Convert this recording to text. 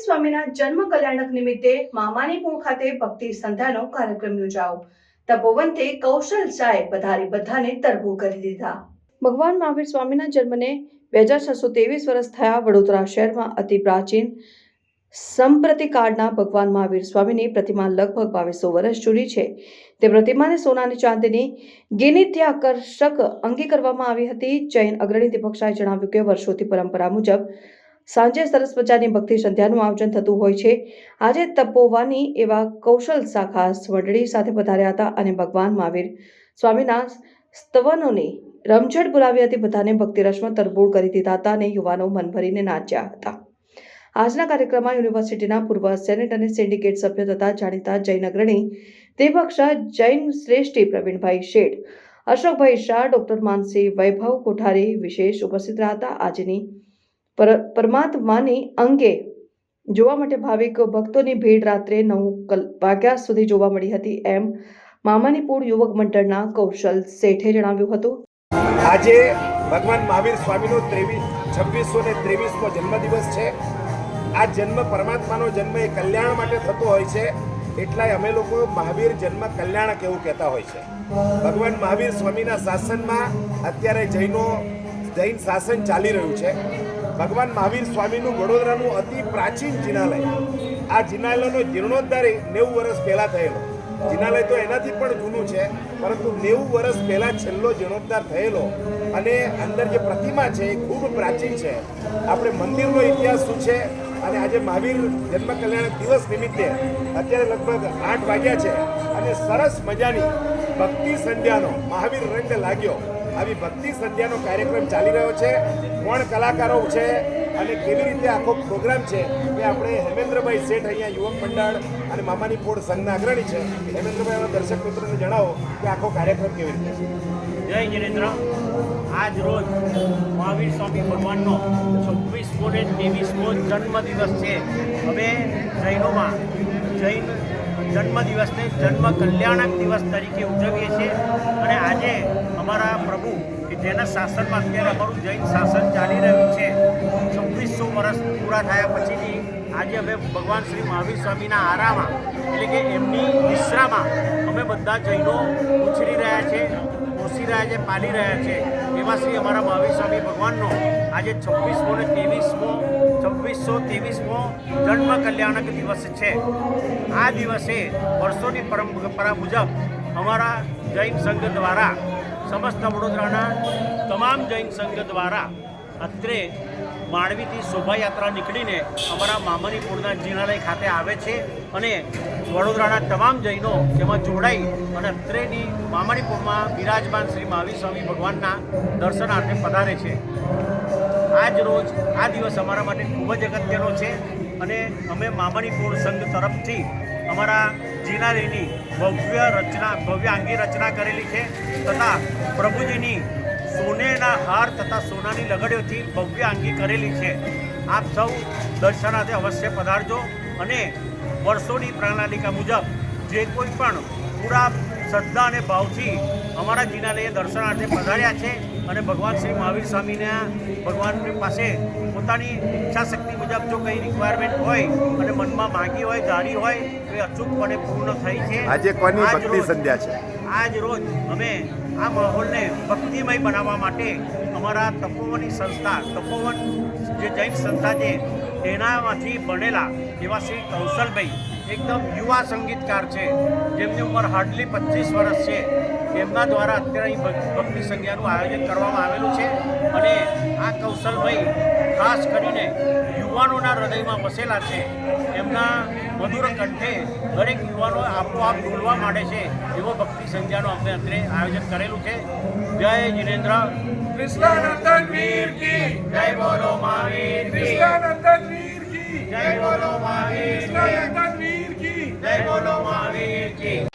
સ્વામીના જન્મ કલ્યાણક નિમિત્તે મામાનીપુર ખાતે ભક્તિ સંધ્યાનો કાર્યક્રમ યોજાયો. તપોવંતે કૌશલ શાહે પધારી બધાને તરબો કરી દીધા. ભગવાન મહાવીર સ્વામીના જન્મને બે હજાર છસો ત્રેવીસ વર્ષ થયા વડોદરા શહેરમાં અતિ પ્રાચીન સંપ્રતિકાળના ભગવાન મહાવીર સ્વામીની પ્રતિમા લગભગ બાવીસો વર્ષ જૂની છે. તે પ્રતિમાને સોનાની ચાંદીની ગિનિત્ય આકર્ષક અંગી કરવામાં આવી હતી. જૈન અગ્રણી દીપક શાહે જણાવ્યું કે વર્ષોથી પરંપરા મુજબ સાંજે સરસ મજાની ભક્તિ સંધ્યાનું આયોજન થતું હોય છે. આજે તપોવાની એવા કૌશલ શાખા મંડળી સાથે પધાર્યા હતા અને ભગવાન મહાવીર સ્વામીના સ્તવનોની રમઝટ બોલાવી હતી. બધાને ભક્તિ રસમાં તરબોળ કરી દીધા હતા અને યુવાનો મન ભરીને નાચ્યા હતા. આજના કાર્યક્રમમાં યુનિવર્સિટીના પૂર્વ સેનેટ અને સિન્ડિકેટ સભ્ય તથા જાણીતા જૈન અગ્રણી દેવક્ષા જૈન શ્રેષ્ઠી પ્રવીણભાઈ શેઠ, અશોકભાઈ શાહ, ડોક્ટર માનસી વૈભવ કોઠારી વિશેષ ઉપસ્થિત રહ્યા હતા. આજની પરમાત્માની અંગે જોવા માટે ભાવિક ભક્તોની ભીડ રાત્રે નવ વાગ્યા સુધી જોવા મળી હતી એમ મામાનીપુર યુવક મંડળના કૌશલ શેઠે જણાવ્યું હતું. આજે ભગવાન મહાવીર સ્વામીનો ત્રેવીસ, છવ્વીસો ને ત્રેવીસમો જન્મદિવસ છે. આ જન્મ પરમાત્માનો જન્મ એ કલ્યાણ માટે થતો હોય છે. એટલાય અમે લોકો મહાવીર જન્મ કલ્યાણક એવું કહેતા હોય છે. ભગવાન મહાવીર સ્વામીના શાસનમાં અત્યારે જૈનો, જૈન શાસન ચાલી રહ્યું છે. ભગવાન મહાવીર સ્વામીનું વડોદરાનું અતિ પ્રાચીન જિનાલય. આ જિનાલયનો જીર્ણોદ્ધાર નેવું વર્ષ પહેલાં થયેલો. જિનાલય તો એનાથી પણ જૂનું છે, પરંતુ નેવું વર્ષ પહેલાં છેલ્લો જીર્ણોદ્ધાર થયેલો અને અંદર જે પ્રતિમા છે એ ખૂબ પ્રાચીન છે. આપણે મંદિરનો ઇતિહાસ શું છે અને આજે મહાવીર જન્મ કલ્યાણ દિવસ નિમિત્તે અત્યારે લગભગ આઠ વાગ્યા છે અને સરસ મજાની ભક્તિ સંધ્યાનો મહાવીર રંગ લાગ્યો. આવી ભક્તિ સંધ્યાનો કાર્યક્રમ ચાલી રહ્યો છે. કોણ કલાકારો છે અને કેવી રીતે આખો પ્રોગ્રામ છે એ આપણે હેમેન્દ્રભાઈ શેઠ અહીંયા યુવક મંડળ અને મામાની પોળ સંઘના અગ્રણી છે. હેમેન્દ્રભાઈ દર્શક મિત્રોને જણાવો કે આખો કાર્યક્રમ કેવી રીતે છે. જય જિનેન્દ્ર. આજ રોજ મહાવીર સ્વામી ભગવાનનો છવ્વીસમો ને ત્રેવીસમો જન્મદિવસ છે. હવે જૈનોમાં, જૈન જન્મદિવસને જન્મ કલ્યાણક દિવસ તરીકે ઉજવીએ છીએ. અને આજે અમારા પ્રભુ કે જેના શાસનમાં અત્યારે અમારું જૈન શાસન ચાલી રહ્યું છે છવ્વીસો વર્ષ પૂરા થયા પછીની આજે અમે ભગવાન શ્રી મહાવીર સ્વામીના આરામાં એટલે કે એમની નિશ્રામાં અમે બધા જૈનો ઉછરી રહ્યા છે. પોષી રહ્યા છે પાલી રહ્યા છે. એવા શ્રી અમારા મહાવીર સ્વામી ભગવાનનો આજે છવ્વીસમો ને ત્રેવીસમો, છવ્વીસો ત્રેવીસમો જન્મ કલ્યાણક દિવસ છે. આ દિવસે વર્ષોની પરંપરા મુજબ અમારા જૈન સંઘ દ્વારા સમસ્ત વડોદરાના તમામ જૈન સંઘ દ્વારા અત્રે માંડવીથી શોભાયાત્રા નીકળીને અમારા મામાણીપુરના જીર્ણાલય ખાતે આવે છે અને વડોદરાના તમામ જૈનો તેમાં જોડાઈ અને અત્રેની મામણીપુરમાં બિરાજમાન શ્રી મહાવીર સ્વામી ભગવાનના દર્શનાર્થે પધારે છે. આજ રોજ આ દિવસ અમારા માટે ખૂબ જ અગત્યનો છે અને અમે મામણીપુર સંઘ તરફથી અમારા જીર્ણાલયની ભવ્ય રચના ભવ્ય આંગી રચના કરેલી છે તથા પ્રભુજીની સોનેના હાર તથા સોનાની લગડીઓથી ભવ્ય આંગી કરેલી છે. આપ સૌ દર્શનાર્થે અવશ્ય પધારજો અને વર્ષોની પ્રણાલિકા મુજબ જે કોઈ પણ પૂરા શ્રદ્ધા અને ભાવથી અમારા જિનાલયે દર્શનાર્થે પધાર્યા છે અને ભગવાન શ્રી મહાવીર સ્વામીના ભગવાનની પાસે પોતાની ઈચ્છા શક્તિ મુજબ જો કંઈ રિક્વાયરમેન્ટ હોય અને મનમાં માગી હોય ધારી હોય તો એ અચૂકપણે પૂર્ણ થઈ છે. આજે કોની ભક્તિ સંધ્યા છે? આજ રોજ અમે આ માહોલને ભક્તિમય બનાવવા માટે અમારા તપોવનની સંસ્થા, તપોવન જે જૈન સંસ્થા છે, તેનામાંથી બનેલા એવા શ્રી કૌશલભાઈ, એકદમ યુવા સંગીતકાર છે, જેમની ઉંમર હાર્ડલી પચીસ વર્ષ છે. એમના દ્વારા અત્યારે ભક્તિ સંજ્ઞાનું આયોજન કરવામાં આવેલું છે. અને આ કૌશલભાઈ ખાસ કરીને યુવાનોના હૃદયમાં વસેલા છે. એમના મધુર કંઠે દરેક યુવાનો આપોઆપ બોલવા માંડે છે એવો ભક્તિ સંધ્યાનું અમને અત્રે આયોજન કરેલું છે. જય જિનેન્દ્ર. વિશ્વાનંદન વીર કી. જય બોલો મહાવીર કી. વીર કી. જય બોલો મહાવીર કી. વીર કી. જય બોલો મહાવીર કી.